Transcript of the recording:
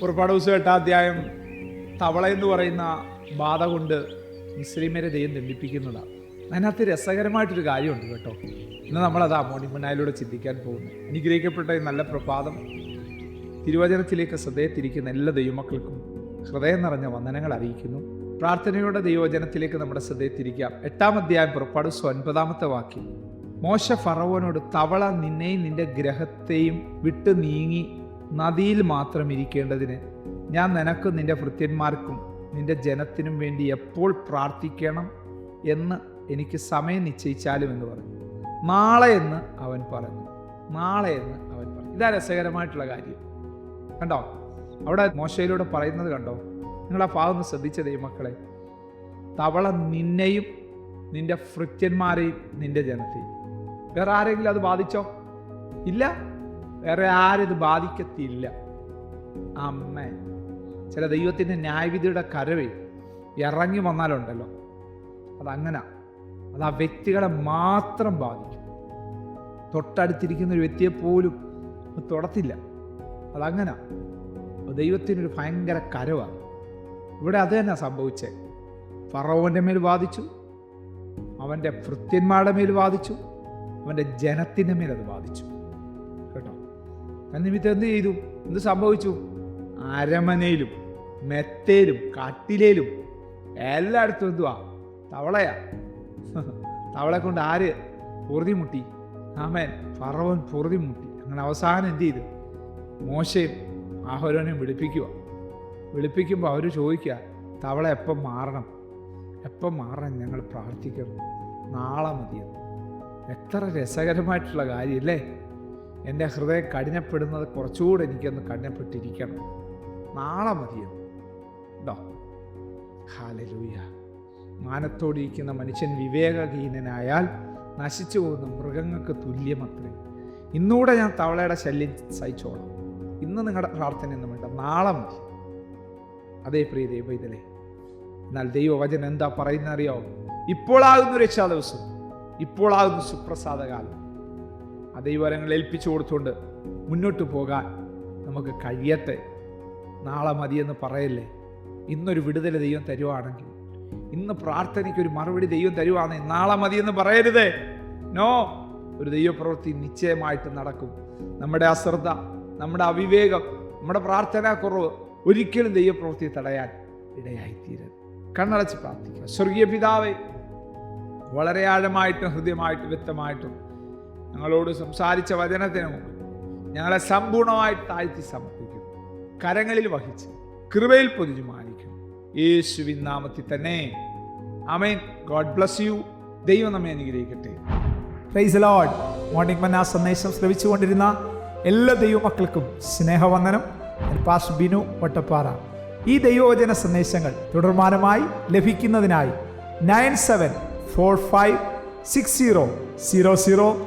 പുറപ്പാട് ദിവസം എട്ടാം അധ്യായം തവള എന്ന് പറയുന്ന ബാധ കൊണ്ട് മുസ്ലിമരെ ദൈവം ദണ്ഡിപ്പിക്കുന്നതാണ് അതിനകത്ത് രസകരമായിട്ടൊരു കാര്യമുണ്ട് കേട്ടോ. ഇന്ന് നമ്മളതാ മോണിമനായിലൂടെ ചിന്തിക്കാൻ പോകുന്നു. അനുഗ്രഹിക്കപ്പെട്ട നല്ല പ്രഭാതം തിരുവചനത്തിലേക്ക് ശ്രദ്ധയത്തിരിക്കുന്ന എല്ലാ ദൈവമക്കൾക്കും ഹൃദയം നിറഞ്ഞ വന്ദനങ്ങൾ അറിയിക്കുന്നു. പ്രാർത്ഥനയുടെ ദൈവചനത്തിലേക്ക് നമ്മുടെ ശ്രദ്ധയത്തിരിക്കാം. എട്ടാം അധ്യായം പുറപ്പാട് ഒൻപതാമത്തെ വാക്യം. മോശ ഫറവോനോട് തവള നിന്നെയും നിന്റെ ഗ്രഹത്തെയും വിട്ടു നീങ്ങി നദിയിൽ മാത്രം ഇരിക്കേണ്ടതിന് ഞാൻ നിനക്കും നിന്റെ ഭൃത്യന്മാർക്കും നിന്റെ ജനത്തിനും വേണ്ടി എപ്പോൾ പ്രാർത്ഥിക്കണം എന്ന് എനിക്ക് സമയം നിശ്ചയിച്ചാലും എന്ന് പറഞ്ഞു. നാളെ എന്ന് അവൻ പറഞ്ഞു. നാളെ എന്ന് അവൻ പറഞ്ഞു. ഇതാ രസകരമായിട്ടുള്ള കാര്യം. കണ്ടോ? അവിടെ മോശയിലൂടെ പറയുന്നത് കണ്ടോ? നിങ്ങൾ ആ ഭാഗം ശ്രദ്ധിച്ചതേ മക്കളെ തവള നിന്നെയും നിന്റെ ഭൃത്യന്മാരെയും നിന്റെ ജനത്തെയും. വേറെ ആരെങ്കിലും അത് ബാധിച്ചോ? ഇല്ല? വേറെ ആരും ഇത് ബാധിക്കത്തില്ല. അമ്മ ചില ദൈവത്തിന്റെ ന്യായവിധിയുടെ കരവേ ഇറങ്ങി വന്നാലുണ്ടല്ലോ. അതങ്ങനെ. അത് ആ വ്യക്തികളെ മാത്രം ബാധിക്കും. തൊട്ടടുത്തിരിക്കുന്ന ഒരു വ്യക്തിയെ പോലും തൊടത്തില്ല. അതങ്ങനെ. ദൈവത്തിനൊരു ഭയങ്കര കരവാണ് ഇവിടെ അത് തന്നെ സംഭവിച്ചേ. ഫറവോന്റെ മേൽ ബാധിച്ചു അവന്റെ ഭൃത്യന്മാരുടെ മേൽ ബാധിച്ചു അവന്റെ ജനത്തിന്റെ മേൽ അത് ബാധിച്ചു തന്നിമിത്തം എന്ത് ചെയ്തു? എന്ത് സംഭവിച്ചു? അരമനയിലും മെത്തയിലും കട്ടിലേലും എല്ലായിടത്തും എന്തുവാ? തവളയാ. തവളെ കൊണ്ട് ആര് പൊറുതി മുട്ടി ആമേൻ. പറവൻ പൊറുതി മുട്ടി അങ്ങനെ അവസാനം എന്ത് ചെയ്തു? മോശയും ആഹോരോനെയും വിളിപ്പിക്കുക വിളിപ്പിക്കുമ്പോൾ അവർ ചോദിക്കുക തവള എപ്പം മാറണം? എപ്പം മാറണം ഞങ്ങൾ പ്രാർത്ഥിക്കണം നാളെ മതിയെന്ന്. എത്ര രസകരമായിട്ടുള്ള കാര്യമല്ലേ? എന്റെ ഹൃദയം കഠിനപ്പെടുന്നത് കുറച്ചുകൂടെ എനിക്കൊന്ന് കഠിനപ്പെട്ടിരിക്കണം. നാളെ മതിയെന്ന്. ഉണ്ടോ ഹാലലൂയ മാനത്തോടിരിക്കുന്ന മനുഷ്യൻ വിവേകഹീനനായാൽ നശിച്ചു പോകുന്ന മൃഗങ്ങൾക്ക് തുല്യമത്രേ. ഇന്നുകൂടെ ഞാൻ തവളയുടെ ശല്യം സഹിച്ചോളാം. ഇന്ന് നിങ്ങളുടെ പ്രാർത്ഥന ഒന്നും വേണ്ട. നാളെ മതി. അതേ പ്രിയ ദൈവ ഇതിലെ എന്നാൽ ദൈവവചനം എന്താ പറയുന്നറിയോ? ഇപ്പോളാകുന്നു രക്ഷാ ദിവസം ഇപ്പോളാകുന്നു സുപ്രസാദകാലം. ആ ഏൽപ്പിച്ചു കൊടുത്തുകൊണ്ട് മുന്നോട്ട് പോകാൻ നമുക്ക് കഴിയട്ടെ. നാളെ മതിയെന്ന് പറയല്ലേ? ഇന്നൊരു വിടുതൽ ദൈവം തരുവാണെങ്കിൽ ഇന്ന് പ്രാർത്ഥനയ്ക്ക് ഒരു മറുപടി ദൈവം തരുവാണെങ്കിൽ നാളെ മതിയെന്ന് പറയരുതേ. നോ ഒരു ദൈവപ്രവൃത്തി നിശ്ചയമായിട്ട് നടക്കും. നമ്മുടെ അശ്രദ്ധ നമ്മുടെ അവിവേകം നമ്മുടെ പ്രാർത്ഥനാക്കുറവ് ഒരിക്കലും ദൈവപ്രവൃത്തി തടയാൻ ഇടയായിത്തീരരുത്. കണ്ണടച്ച് പ്രാർത്ഥിക്കുക. സ്വർഗീയ പിതാവേ വളരെ ആഴമായിട്ടും ഹൃദ്യമായിട്ടും വ്യക്തമായിട്ടും ഞങ്ങളോട് സംസാരിച്ച വചനത്തിന് മുമ്പ് ഞങ്ങളെ സമ്പൂർണമായി താഴ്ത്തി സമർപ്പിക്കുന്നു കരങ്ങളിൽ വഹിച്ച് കൃപയിൽ പൊതിഞ്ഞു മാനിക്കും. യേശുവിൻ നാമത്തിൽ തന്നെ. Amen God bless you. ദൈവം നമ്മെ അനുഗ്രഹിക്കട്ടെ. പ്രൈസ് ലോഡ് മോർണിംഗ് മന്ന സന്ദേശം ശ്രവിച്ചുകൊണ്ടിരുന്ന എല്ലാ ദൈവമക്കൾക്കും സ്നേഹവന്ദനം. പാസ് ബിനു വട്ടപ്പാറ ഈ ദൈവവചന സന്ദേശങ്ങൾ തുടർമാനമായി ലഭിക്കുന്നതിനായി nine seven four five six zero zero zero